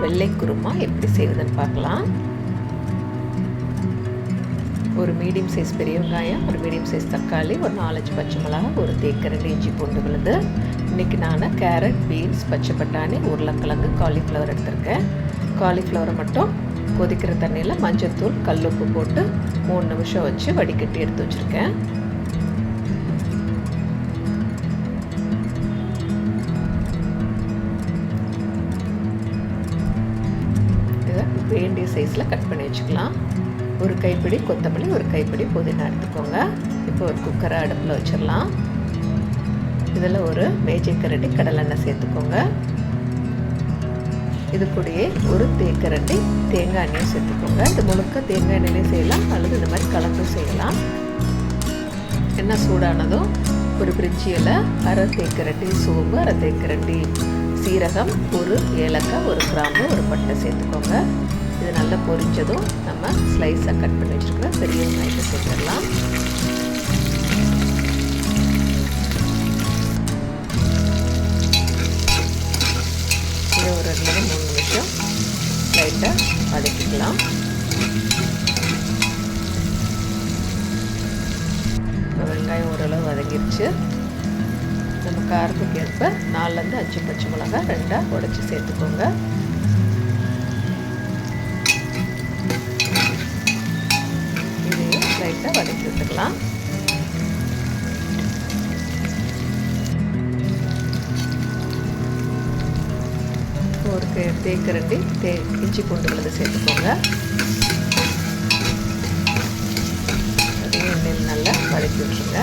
வெள்ளை குருமா எப்படி செய்வதுன்னு பார்க்கலாம். ஒரு மீடியம் சைஸ் பெரிய வெங்காயம் ஒரு மீடியம் சைஸ் தக்காளி ஒரு நாலஞ்சு பச்சை மிளகா ஒரு தேக்கரண்டு இஞ்சி பூண்டு விழுது இன்றைக்கி நான் கேரட் பீன்ஸ் பச்சை பட்டாணி உருளைக்கிழங்கு காலிஃப்ளவர் எடுத்திருக்கேன். காலிஃப்ளவரை மட்டும் கொதிக்கிற தண்ணியில் மஞ்சத்தூள் கல்லுப்பு போட்டு மூணு நிமிஷம் வச்சு வடிகட்டி எடுத்து வச்சுருக்கேன். வேண்டிய சைஸில் கட் பண்ணி வச்சுக்கலாம். ஒரு கைப்பிடி கொத்தமல்லி ஒரு கைப்பிடி புதினா எடுத்துக்கோங்க. இப்போ ஒரு குக்கரை அடுப்பில் வச்சிடலாம். இதில் ஒரு மேஜை கரண்டி கடலெண்ணெய் சேர்த்துக்கோங்க. இது கூடயே ஒரு தேக்கரண்டி தேங்காய் எண்ணெயும் சேர்த்துக்கோங்க. இது முழுக்க தேங்காய் எண்ணெயிலையும் செய்யலாம் அல்லது இந்த மாதிரி கலந்தும் செய்யலாம். எண்ணெய் சூடானதும் ஒரு பிரிட்ஜியில் அரை தேக்கரண்டி சோம்பு அரை தேக்கரண்டி சீரகம் ஒரு ஏலக்காய் ஒரு கிராம்பு ஒரு பட்டை சேர்த்துக்கோங்க. இது நல்லா பொரிஞ்சதும் நம்ம ஸ்லைஸாக கட் பண்ணி வச்சுருக்கிற பெரிய வெங்காயத்தை சேர்த்துடலாம். இது ஒரு ரெண்டு மூணு நிமிஷம் லைட்டாக வதக்கிக்கலாம். வெங்காயம் ஓரளவு வதங்கிருச்சு. காரத்துக்கு ஏற்ப நாலுலேருந்து அஞ்சு பச்சை மிளகாய் ரெண்டாக உடச்சி சேர்த்துக்கோங்க. இதையும் லைட்டாக வதக்கி விட்டுக்கலாம். ஒரு தேக்கரண்டி தே இஞ்சி பூண்டு விழுது சேர்த்துக்கோங்க. அதையும் எண்ணெயில் நல்லா வதக்கி விட்டுருங்க.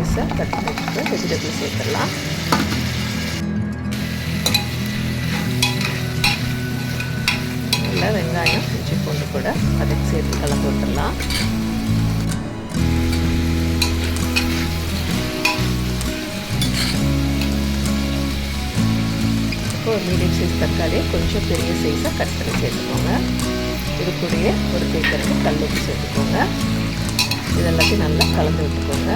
இப்போ கட் பண்ணிட்டு வெஜிடபிள் சேர்த்துடலாம். நல்லா வெங்காயம் இஞ்சி பூண்டு கூட அதுக்கு சேர்த்து கலந்து விட்டுடலாம். இப்போ ஒரு மீடியம் சைஸ் தக்காளியை கொஞ்சம் பெரிய சைஸாக கட் பண்ணி சேர்த்துக்கோங்க. இது கூடயே ஒரு கல் ஊற்றி சேர்த்துக்கோங்க. இதெல்லாத்தையும் நல்லா கலந்து விட்டுக்கோங்க.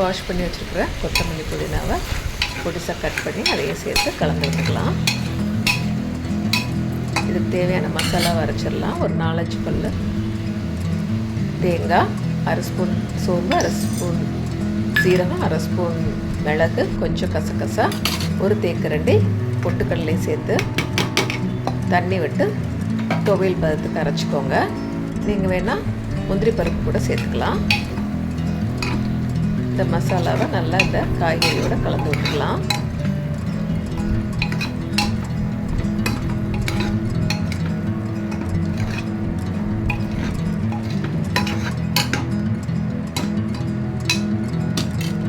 வாஷ் பண்ணி வச்சுருக்கிற கொத்தமல்லி புதினாவை பொடிசாக கட் பண்ணி அதையும் சேர்த்து கலந்து விட்டுக்கலாம் இதுக்கு தேவையான மசாலா வரைச்சிடலாம் ஒரு நாலஞ்சு பல் தேங்காய் அரை ஸ்பூன் சோம்பு அரை ஸ்பூன் சீரகம் அரை ஸ்பூன் மிளகு கொஞ்சம் கசகசா ஒரு தேக்கரண்டி பொட்டுக்கடலையும் சேர்த்து தண்ணி விட்டு துவையல் பதத்துக்கு அரைச்சிக்கோங்க. நீங்கள் வேணால் முந்திரி பருப்பு கூட சேர்த்துக்கலாம். இந்த மசாலாவை நல்லா இந்த காய்கறியோட கலந்து விட்டுக்கலாம்.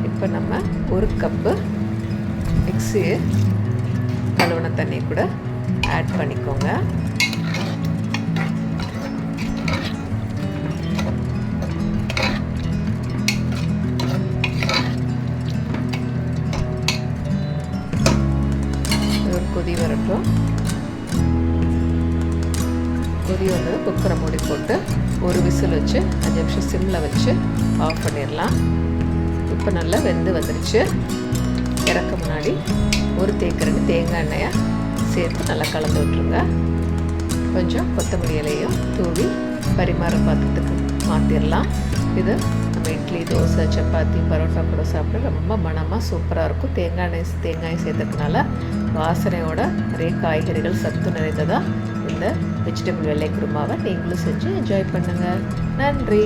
இப்போ நம்ம ஒரு கப்பு மிக்ஸி கழுவின தண்ணி கூட ஆட் பண்ணிக்கோங்க. கொதி வரட்டும். கொதி வந்தது குக்கரை மூடி போட்டு ஒரு விசில் வச்சு அஞ்சு நிமிஷம் சிம்மில் வச்சு ஆஃப் பண்ணிடலாம். இப்போ நல்லா வெந்து வந்துருச்சு. இறக்க முன்னாடி ஒரு தேக்கரண்டு தேங்காய் எண்ணெயை சேர்த்து நல்லா கலந்து விட்ருங்க கொஞ்சம் கொத்தமல்லி இலையும் தூவி பரிமாற பாத்திரத்துக்கு மாற்றிடலாம் இது இட்லி தோசை சப்பாத்தி பரோட்டா கூட சாப்பிட ரொம்ப மனமாக சூப்பராக இருக்கும். தேங்காய் எண்ணெய் தேங்காய் சேர்த்ததுனால வாசனையோட நிறைய காய்கறிகள் சத்து நிறைந்ததாக இந்த வெஜிடபிள் வெள்ளை குருமாவை நீங்களும் செஞ்சு என்ஜாய் பண்ணுங்கள் நன்றி.